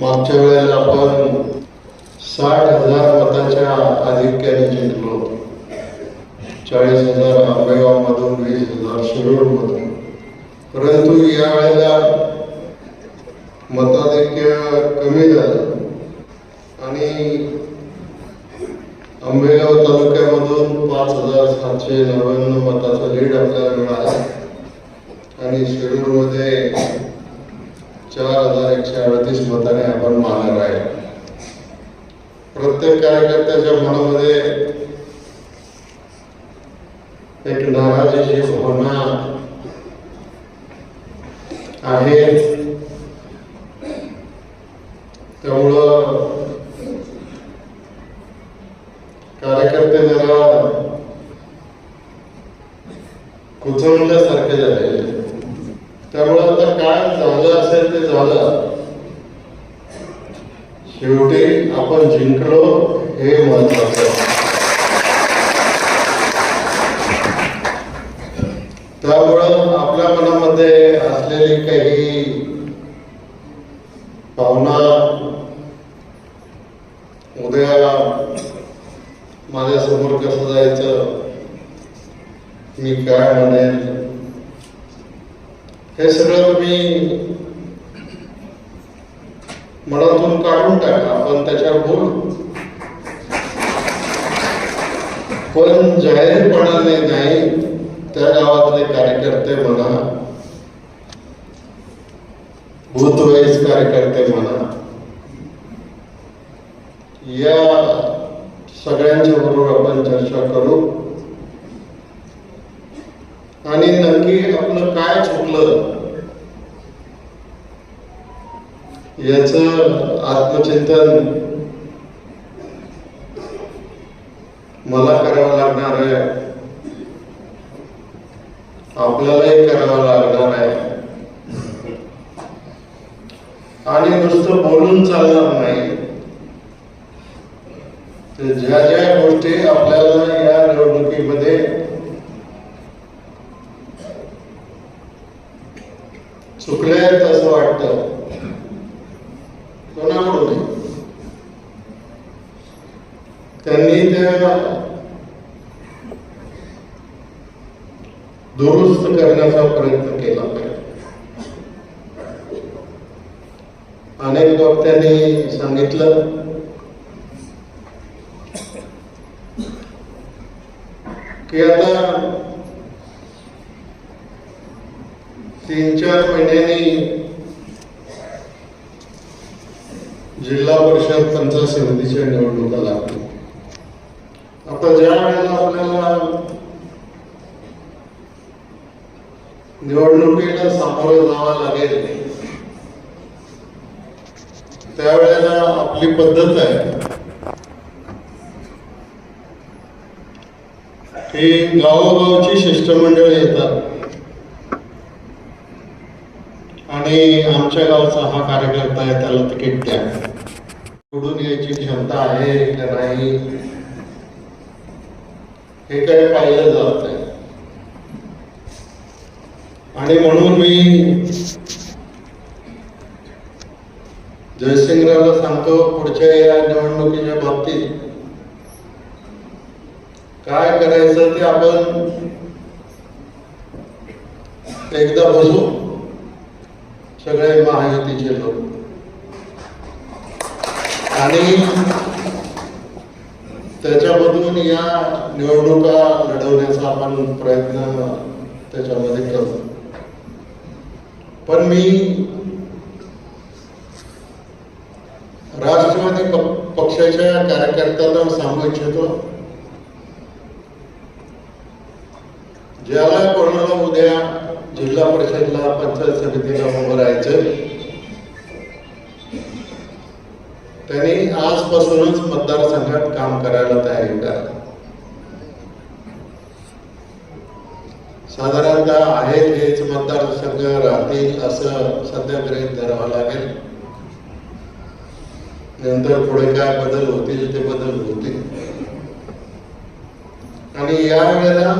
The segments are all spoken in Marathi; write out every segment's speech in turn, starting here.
मागच्या वेळेला आपण साठ हजार मताच्या आधिक्याने जिंकलो. चाळीस हजार आंबेगावमधून वीस हजार शिरोडमधून परंतु या वेळेला मताधिक्य कमी झालं आणि आंबेगाव तालुक्यामधून पाच हजार सातशे नव्याण्णव मताचा लीड आपल्याला मिळाला. आणि शिरूरमध्ये चार हजार एकशे अडतीस मताने आपण मानर आहे. प्रत्येक कार्यकर्त्याच्या मनामध्ये एक नाराजीची भावना आहे. त्यामुळं कार्यकर्ते जरा कुचवल्यासारखे झाले त्यामुळे आता काय झालं असेल ते झालं. शेवटी आपण जिंकलो हे महत्वाचं त्यामुळं आपल्या मनामध्ये असलेली काही भावना उद्या माझ्यासमोर कसं जायचं? मी काय म्हणेन? हे सगळं मी मनातून काढून टाका आपण त्याच्यावर बोलू. पण जाहीरपणाने नाही त्या गावातले कार्यकर्ते म्हणा भूतवेस कार्यकर्ते म्हणा या सगळ्यांच्या बरोबर आपण चर्चा करू. आणि नक्की आपलं काय चुकलं याच आत्मचिंतन मला करावं लागणार आहे. आपल्यालाही करावं लागणार आहे. आणि नुसतं बोलून चालणार नाही. ज्या ज्या गोष्टी आपल्याला या निवडणुकीमध्ये चुकल्या आहेत असं वाटतं त्यांनी दुरुस्त करण्याचा प्रयत्न केला. अनेक वक्त्यांनी सांगितलं की आता तीन चार महिन्यांनी जिल्हा परिषद पंचायत समितीच्या निवडणुका लागल्या. आता ज्या वेळेला आपल्याला निवडणुकीला सामोरं जावं लागेल त्यावेळेला आपली पद्धत आहे. हे गावोगावची शिष्टमंडळ येतात. आणि आमच्या गावचा हा कार्यकर्ता आहे त्याला तिकीट द्या. निवडून यायची क्षमता आहे का नाही? हे काय पाहिलं जात आहे आणि म्हणून मी जयसिंगरावला सांगतो पुढच्या या निवडणुकीच्या बाबतीत काय करायचं ते आपण एकदा बसू सगळे महायुतीचे लोक. आणि त्याच्यामधून या निवडणुका लढवण्याचा आपण प्रयत्न त्याच्यामध्ये करू. पण मी राष्ट्रवादी प- पक्षाच्या कार्यकर्त्यांना सांगू इच्छितो ज्याला कोणाला उद्या जिल्हा परिषदला पंचायत समितीला उभं राहायचं त्यांनी आजपासूनच मतदारसंघात काम करायला तयारी करा साधारणतः आहेत हेच मतदारसंघ राहतील असं सध्या गृहित धरावं लागेल. नंतर पुढे काय बदल होतील ते बदल होतील. आणि या वेळेला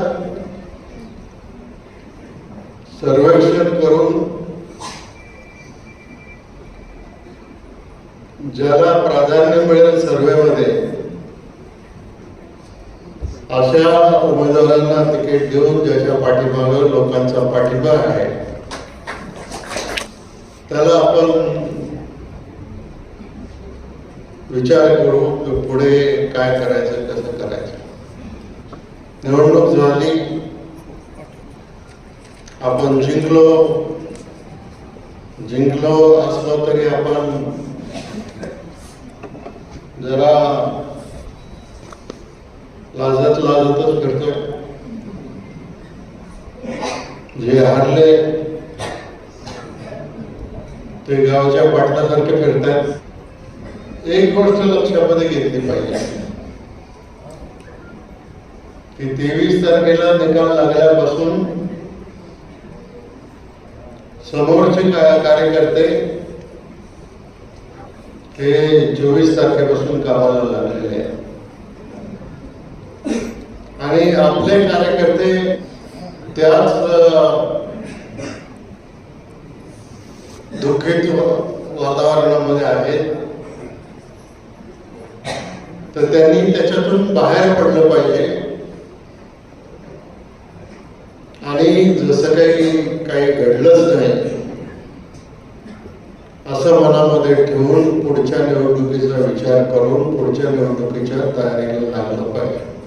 सर्वेक्षण करून ज्याला प्राधान्य मिळेल सर्वेमध्ये अशा उमेदवारांना तिकीट देऊन ज्याच्या पाठीमागं लोकांचा पाठिंबा आहे त्याला आपण विचार करू की पुढे काय करायचं कसं करायचं. निवडणूक झाली आपण जिंकलो. जिंकलो असलो तरी आपण जरा लाजत लाजतच फिरतोय जे हारले ते गावच्या पाटलासारखे फिरतात एक गोष्ट लक्षामध्ये घेतली पाहिजे. की तेवीस तारखेला निकाल लागल्यापासून समोरचे कार्यकर्ते हे चोवीस तारखेपासून कामाला लागलेले आहेत. आणि आपले कार्यकर्ते त्याच अ, वातावरणामध्ये आहेत. तर त्यांनी त्याच्यातून बाहेर पडलं पाहिजे. आणि जसं काही काही घडलंच नाही असं मनामध्ये ठेवून पुढच्या निवडणुकीचा विचार करून पुढच्या निवडणुकीच्या तयारीला लागलं पाहिजे.